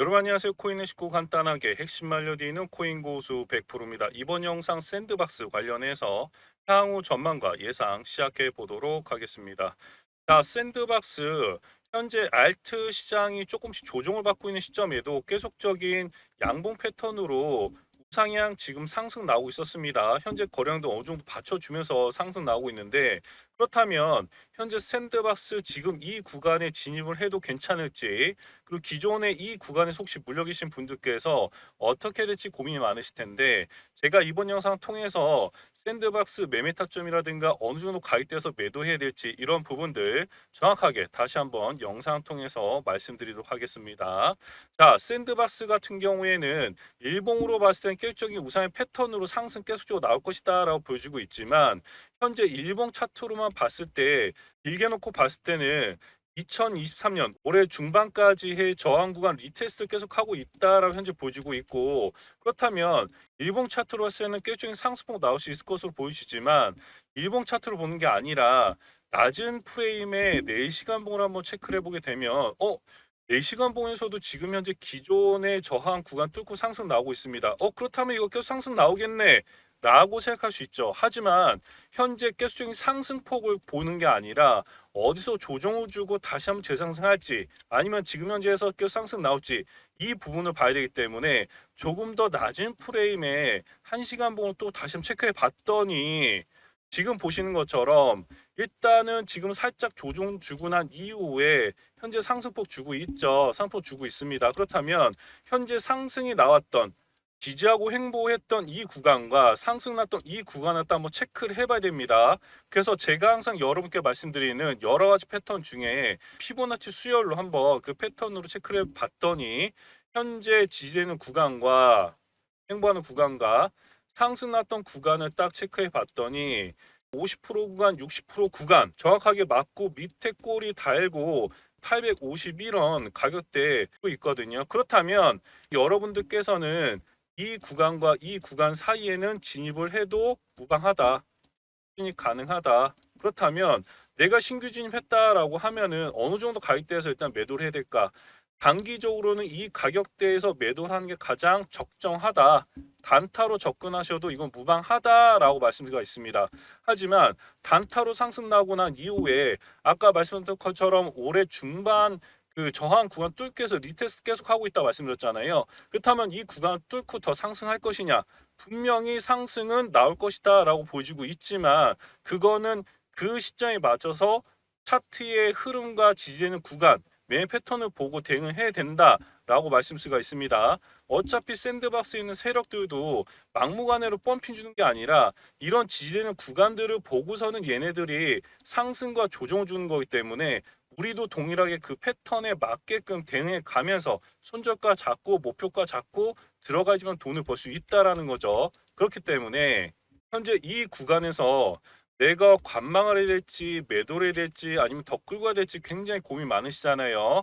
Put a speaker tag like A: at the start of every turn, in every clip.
A: 여러분 안녕하세요. 코인의 쉽고 간단하게 핵심 알려드리는 코인 고수 100%입니다. 이번 영상 샌드박스 관련해서 향후 전망과 예상 시작해 보도록 하겠습니다. 자, 샌드박스 현재 알트 시장이 조금씩 조정을 받고 있는 시점에도 계속적인 양봉 패턴으로 우상향 지금 상승 나오고 있었습니다. 현재 거래량도 어느 정도 받쳐주면서 상승 나오고 있는데 그렇다면 현재 샌드박스 지금 이 구간에 진입을 해도 괜찮을지 그리고 기존에 이 구간에 혹시 물려 계신 분들께서 어떻게 될지 고민이 많으실 텐데 제가 이번 영상 통해서 샌드박스 매매 타점이라든가 어느 정도 가입돼서 매도해야 될지 이런 부분들 정확하게 다시 한번 영상 통해서 말씀드리도록 하겠습니다. 자, 샌드박스 같은 경우에는 일봉으로 봤을 때는 계속적인 우상의 패턴으로 상승 계속적으로 나올 것이다 라고 보여지고 있지만 현재 일봉 차트로만 봤을 때 길게 놓고 봤을 때는 2023년 올해 중반까지의 저항 구간 리테스트 계속 하고 있다라고 현재 보여지고 있고 그렇다면 일봉 차트로 봤을 때는 계속적인 상승폭 나올 수 있을 것으로 보이시지만 일봉 차트로 보는 게 아니라 낮은 프레임의 4시간 봉을 한번 체크를 해보게 되면 어 4시간 봉에서도 지금 현재 기존의 저항 구간 뚫고 상승 나오고 있습니다. 어 그렇다면 이거 계속 상승 나오겠네. 라고 생각할 수 있죠. 하지만 현재 계속적인 상승폭을 보는 게 아니라 어디서 조정을 주고 다시 한번 재상승할지 아니면 지금 현재에서 계속 상승 나올지 이 부분을 봐야 되기 때문에 조금 더 낮은 프레임에 1시간 봉을 또 다시 한번 체크해 봤더니 지금 보시는 것처럼 일단은 지금 살짝 조정 주고 난 이후에 현재 상승폭 주고 있죠. 상폭 주고 있습니다. 그렇다면 현재 상승이 나왔던 지지하고 횡보했던 이 구간과 상승 났던 이 구간을 또 한번 체크를 해봐야 됩니다. 그래서 제가 항상 여러분께 말씀드리는 여러 가지 패턴 중에 피보나치 수열로 한번 그 패턴으로 체크를 해 봤더니 현재 지지되는 구간과 횡보하는 구간과 상승 났던 구간을 딱 체크해 봤더니 50% 구간, 60% 구간 정확하게 맞고 밑에 꼬리 달고 851원 가격대에 있거든요. 그렇다면 여러분들께서는 이 구간과 이 구간 사이에는 진입을 해도 무방하다. 진입 가능하다. 그렇다면 내가 신규 진입했다라고 하면은 어느 정도 가격대에서 일단 매도를 해야 될까? 단기적으로는 이 가격대에서 매도를 하는 게 가장 적정하다. 단타로 접근하셔도 이건 무방하다라고 말씀드리가 있습니다. 하지만 단타로 상승 나고 난 이후에 아까 말씀드린 것처럼 올해 중반 그 저항 구간 뚫기 위해서 리테스트 계속 하고 있다 말씀드렸잖아요. 그렇다면 이 구간 뚫고 더 상승할 것이냐? 분명히 상승은 나올 것이다라고 보여지고 있지만 그거는 그 시점에 맞춰서 차트의 흐름과 지지되는 구간 매매 패턴을 보고 대응을 해야 된다 라고 말씀 수가 있습니다. 어차피 샌드박스에 있는 세력들도 막무가내로 펌핑 주는 게 아니라 이런 지지되는 구간들을 보고서는 얘네들이 상승과 조정을 주는 거기 때문에 우리도 동일하게 그 패턴에 맞게끔 대응해 가면서 손절가 잡고 목표가 잡고 들어가지만 돈을 벌 수 있다라는 거죠. 그렇기 때문에 현재 이 구간에서 내가 관망을 해야 될지 매도를 해야 될지 아니면 더 끌고 가야 될지 굉장히 고민 많으시잖아요.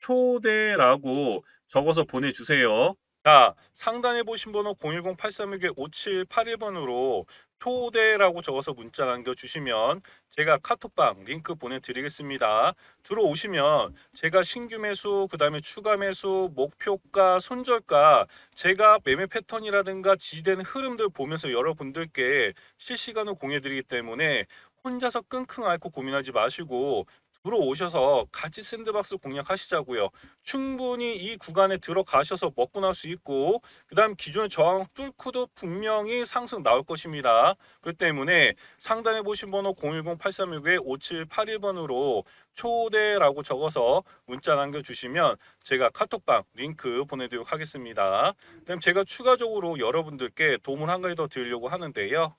A: 초대라고 적어서 보내주세요. 자, 상단에 보신 번호 010-8329-5781번으로 초대라고 적어서 문자 남겨주시면 제가 카톡방 링크 보내드리겠습니다. 들어오시면 제가 신규 매수, 그 다음에 추가 매수, 목표가, 손절가, 제가 매매 패턴이라든가 지지되는 흐름들 보면서 여러분들께 실시간으로 공유해드리기 때문에 혼자서 끙끙 앓고 고민하지 마시고 들어오셔서 같이 샌드박스 공략하시자고요. 충분히 이 구간에 들어가셔서 먹고 날 수 있고 그다음 기존의 저항 뚫고도 분명히 상승 나올 것입니다. 그렇기 때문에 상단에 보신 번호 010-8369-5781번으로 초대라고 적어서 문자 남겨주시면 제가 카톡방 링크 보내드리도록 하겠습니다. 그럼 제가 추가적으로 여러분들께 도움을 한 가지 더 드리려고 하는데요.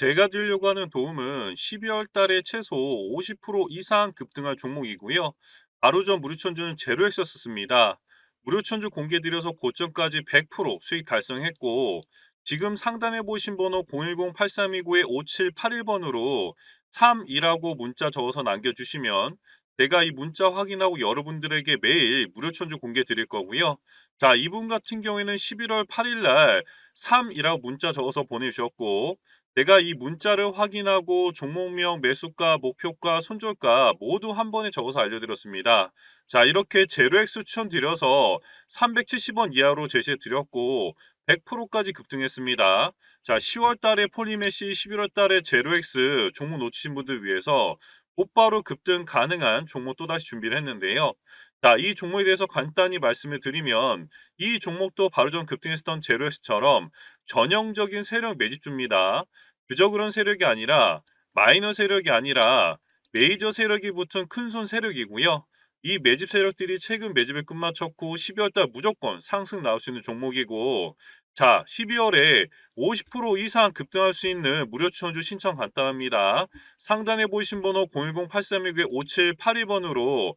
A: 제가 드리려고 하는 도움은 12월 달에 최소 50% 이상 급등할 종목이고요. 바로 전 무료천주는 제로엑서스입니다. 무료천주 공개드려서 고점까지 100% 수익 달성했고 지금 상단에 보신 번호 010-8329-5781번으로 3이라고 문자 적어서 남겨주시면 제가 이 문자 확인하고 여러분들에게 매일 무료천주 공개 드릴 거고요. 자, 이분 같은 경우에는 11월 8일 날 3이라고 문자 적어서 보내주셨고 내가 이 문자를 확인하고 종목명, 매수가, 목표가, 손절가 모두 한 번에 적어서 알려드렸습니다. 자, 이렇게 제로엑스 추천드려서 370원 이하로 제시해 드렸고 100%까지 급등했습니다. 자, 10월 달에 폴리메시, 11월 달에 제로엑스 종목 놓치신 분들 위해서 곧바로 급등 가능한 종목 또다시 준비를 했는데요. 자, 이 종목에 대해서 간단히 말씀을 드리면 이 종목도 바로 전 급등했었던 제로엑스처럼 전형적인 세력 매집주입니다. 그저 그런 세력이 아니라 마이너 세력이 아니라 메이저 세력이 붙은 큰손 세력이고요. 이 매집 세력들이 최근 매집에 끝마쳤고 12월 달 무조건 상승 나올 수 있는 종목이고 자 12월에 50% 이상 급등할 수 있는 무료 추천주 신청 간단합니다. 상단에 보이신 번호 010-8319-5782번으로